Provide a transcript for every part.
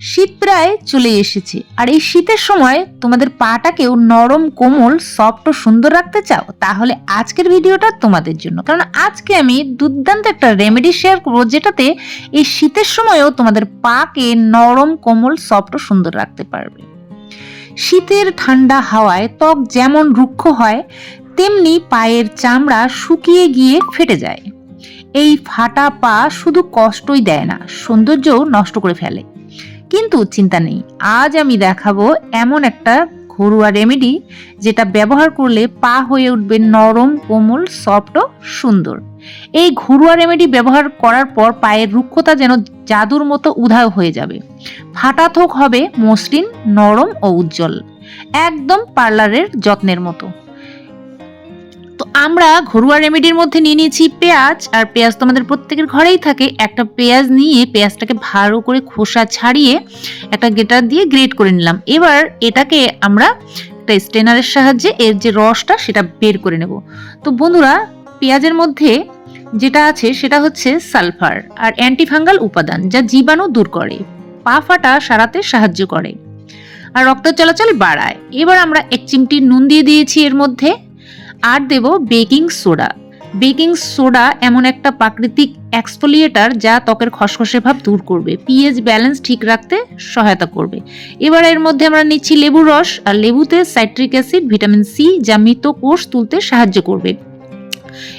শীত প্রায় চলে এসেছে। আর এই শীতের সময় তোমাদের পাটাকেও নরম, কোমল সফট ও সুন্দর রাখতে চাও, তাহলে আজকের ভিডিওটা তোমাদের জন্য। কারণ আজকে আমি দুর্দান্ত একটা রেমেডি শেয়ার করব, যেটাতে এই শীতের সময়ও তোমাদের পাকে নরম, কোমল সফট ও সুন্দর রাখতে পারবে। শীতের ঠান্ডা হাওয়ায় ত্বক যেমন রুক্ষ হয়, তেমনি পায়ের চামড়া শুকিয়ে গিয়ে ফেটে যায়। এই ফাটা পা শুধু কষ্টই দেয় না, সৌন্দর্যও নষ্ট করে ফেলে। কিন্তু চিন্তা নেই। আজ আমি দেখাবো এমন একটা ঘরোয়া রেমেডি যেটা ব্যবহার করলে পা হয়ে উঠবে নরম, কোমল সফট ও সুন্দর। এই ঘরোয়া রেমেডি ব্যবহার করার পর পায়ের রুক্ষতা যেন জাদুর মতো উধাও হয়ে যাবে। ফাটা থোক হবে মসৃণ, নরম ও উজ্জ্বল। একদম পার্লারের যত্নের মতো। আমরা ঘরোয়া রেমেডির মধ্যে নিয়ে নিয়েছি পেঁয়াজ। আর পেঁয়াজ তো আমাদের প্রত্যেকের ঘরেই থাকে। একটা পেঁয়াজ নিয়ে পেঁয়াজটাকে ভালো করে খোসা ছাড়িয়ে একটা গেটার দিয়ে গ্রেট করে নিলাম। এবার এটাকে আমরা একটা স্টেনারের সাহায্যে এর যে রসটা সেটা বের করে নেব। তো বন্ধুরা, পেঁয়াজের মধ্যে যেটা আছে সেটা হচ্ছে সালফার আর অ্যান্টিফাঙ্গাল উপাদান যা জীবাণু দূর করে, পা ফাটা সারাতে সাহায্য করে, আর রক্ত চলাচল বাড়ায়। এবার আমরা এক চিমটি নুন দিয়ে দিয়েছি এর মধ্যে। আর দেব বেকিং সোডা। বেকিং সোডা এমন একটা প্রাকৃতিক এক্সফোলিয়েটার যা ত্বকের খসখসে ভাব দূর করবে পিএইচ ব্যালেন্স ঠিক রাখতে সহায়তা করবে। এবার এর মধ্যে আমরা নিচ্ছি লেবুর রস, আর লেবুতে সাইট্রিক অ্যাসিড ভিটামিন সি যা মৃত কোষ তুলতে সাহায্য করবে।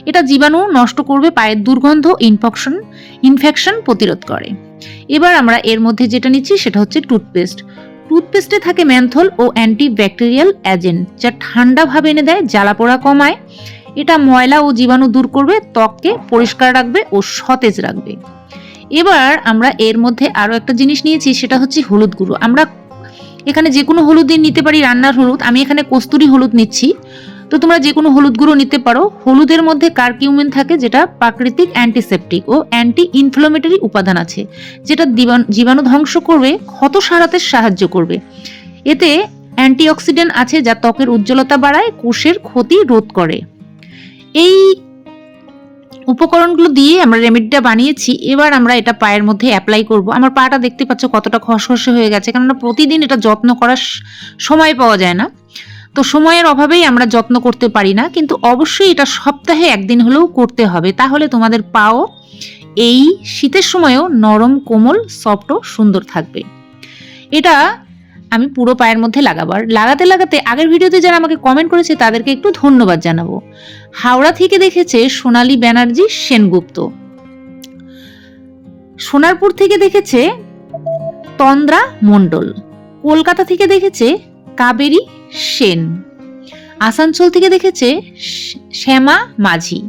এটা জীবাণু নষ্ট করবে, পায়ের দুর্গন্ধ ইনফেকশন ইনফেকশন প্রতিরোধ করে। এবার আমরা এর মধ্যে যেটা নিচ্ছি সেটা হচ্ছে টুথপেস্ট টুথপেস্টে থাকে ম্যান্থল ও অ্যান্টি ব্যাকটেরিয়াল এজেন্ট যা ঠান্ডা ভাব এনে দেয়, জ্বালা পোড়া কমায়। এটা ময়লা ও জীবাণু দূর করবে, ত্বককে পরিষ্কার রাখবে ও সতেজ রাখবে। এবার আমরা এর মধ্যে আরও একটা জিনিস নিয়েছি, সেটা হচ্ছে হলুদ গুঁড়ো। আমরা এখানে যে কোনো হলুদ হলুদই নিতে পারি, রান্নার হলুদ। আমি এখানে কস্তুরি হলুদ নিচ্ছি। তো তোমরা যে কোনো হলুদ গুঁড়ো নিতে পারো। হলুদের মধ্যে কার্কিউমিন থাকে, যেটা প্রাকৃতিক অ্যান্টিসেপটিক ও অ্যান্টি ইনফ্লোমেটারি উপাদান আছে, যেটা জীবাণু ধ্বংস করবে, ক্ষত সারাতে সাহায্য করবে। এতে অ্যান্টিঅক্সিডেন্ট আছে, যা ত্বকের উজ্জ্বলতা বাড়ায়, কোষের ক্ষতি রোধ করে। এই উপকরণগুলো দিয়ে আমরা রেমেডিটা বানিয়েছি। এবার আমরা এটা পায়ের মধ্যে অ্যাপ্লাই করব। আমার পাটা দেখতে পাচ্ছ কতটা খসখসে হয়ে গেছে, কেননা প্রতিদিন এটা যত্ন করার সময় পাওয়া যায় না। তো সময়ের অভাবেই আমরা যত্ন করতে পারি না, কিন্তু অবশ্যই এটা সপ্তাহে একদিন হলেও করতে হবে। তাহলে তোমাদের পাও এই শীতের সময়ও নরম, কোমল, সফট ও সুন্দর থাকবে। এটা আমি পুরো পায়ের মধ্যে লাগাবার লাগাতে লাগাতে আগের ভিডিওতে যারা আমাকে কমেন্ট করেছে, তাদেরকে একটু ধন্যবাদ জানাব। হাওড়া থেকে দেখেছে সোনালী ব্যানার্জি সেনগুপ্ত। সোনারপুর থেকে দেখেছে তন্দ্রা মণ্ডল। কলকাতা থেকে দেখেছে কাবেরী সেন। আসানসোল থেকে দেখেছে শ্যামা মাঝি।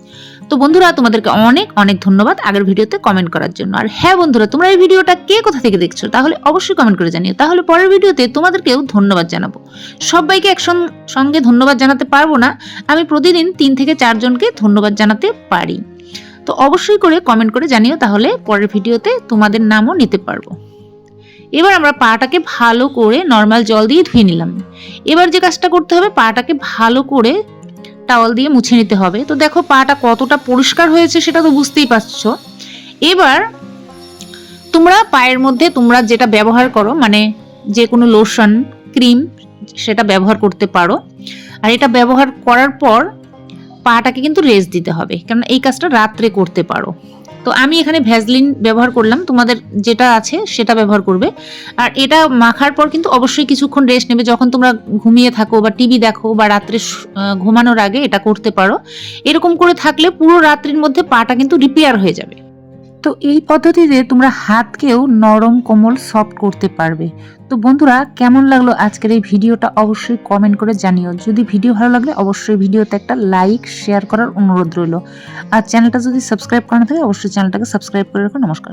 তো বন্ধুরা, তোমাদেরকে অনেক অনেক ধন্যবাদ আগের ভিডিওতে কমেন্ট করার জন্য। আর হ্যাঁ বন্ধুরা, তোমরা এই ভিডিওটা কে কোথা থেকে দেখছ তাহলে অবশ্যই কমেন্ট করে জানিও। তাহলে পরের ভিডিওতে তোমাদেরকেও ধন্যবাদ জানাব। সবাইকে একসঙ্গে সঙ্গে ধন্যবাদ জানাতে পারব না। আমি প্রতিদিন তিন থেকে চারজনকে ধন্যবাদ জানাতে পারি। তো অবশ্যই করে কমেন্ট করে জানিও, তাহলে পরের ভিডিওতে তোমাদের নামও নিতে পারব। এবার আমরা পাটাকে ভালো করে নর্মাল জল দিয়ে ধুয়ে নিলাম। এবার যে কাজটা করতে হবে, পাটাকে ভালো করে টাওয়াল দিয়ে মুছে নিতে হবে। তো দেখো পাটা কতটা পরিষ্কার হয়েছে সেটা তো বুঝতেই পারছ। এবার তোমরা পায়ের মধ্যে, তোমরা যেটা ব্যবহার করো মানে যে কোনো লোশন ক্রিম সেটা ব্যবহার করতে পারো। আর এটা ব্যবহার করার পর পাটাকে কিন্তু রেস্ট দিতে হবে। কারণ এই কাজটা রাত্রে করতে পারো। তো আমি এখানে ভ্যাজলিন ব্যবহার করলাম, তোমাদের যেটা আছে সেটা ব্যবহার করবে। আর এটা মাখার পর কিন্তু অবশ্যই কিছুক্ষণ রেস্ট নেবে। যখন তোমরা ঘুমিয়ে থাকো বা টিভি দেখো বা রাত্রে ঘুমানোর আগে এটা করতে পারো। এরকম করে থাকলে পুরো রাত্রির মধ্যে পাটা কিন্তু রিপেয়ার হয়ে যাবে। তো এই পদ্ধতিতে তোমরা হাতকেও নরম, কোমল সফট করতে পারবে। তো বন্ধুরা, কেমন লাগল আজকের এই ভিডিওটা অবশ্যই কমেন্ট করে জানিও। যদি ভিডিও ভালো লাগলে অবশ্যই ভিডিওতে একটা লাইক শেয়ার করার অনুরোধ রইল। আর চ্যানেলটা যদি সাবস্ক্রাইব করা থাকে, অবশ্যই চ্যানেলটাকে সাবস্ক্রাইব করে রাখো। নমস্কার।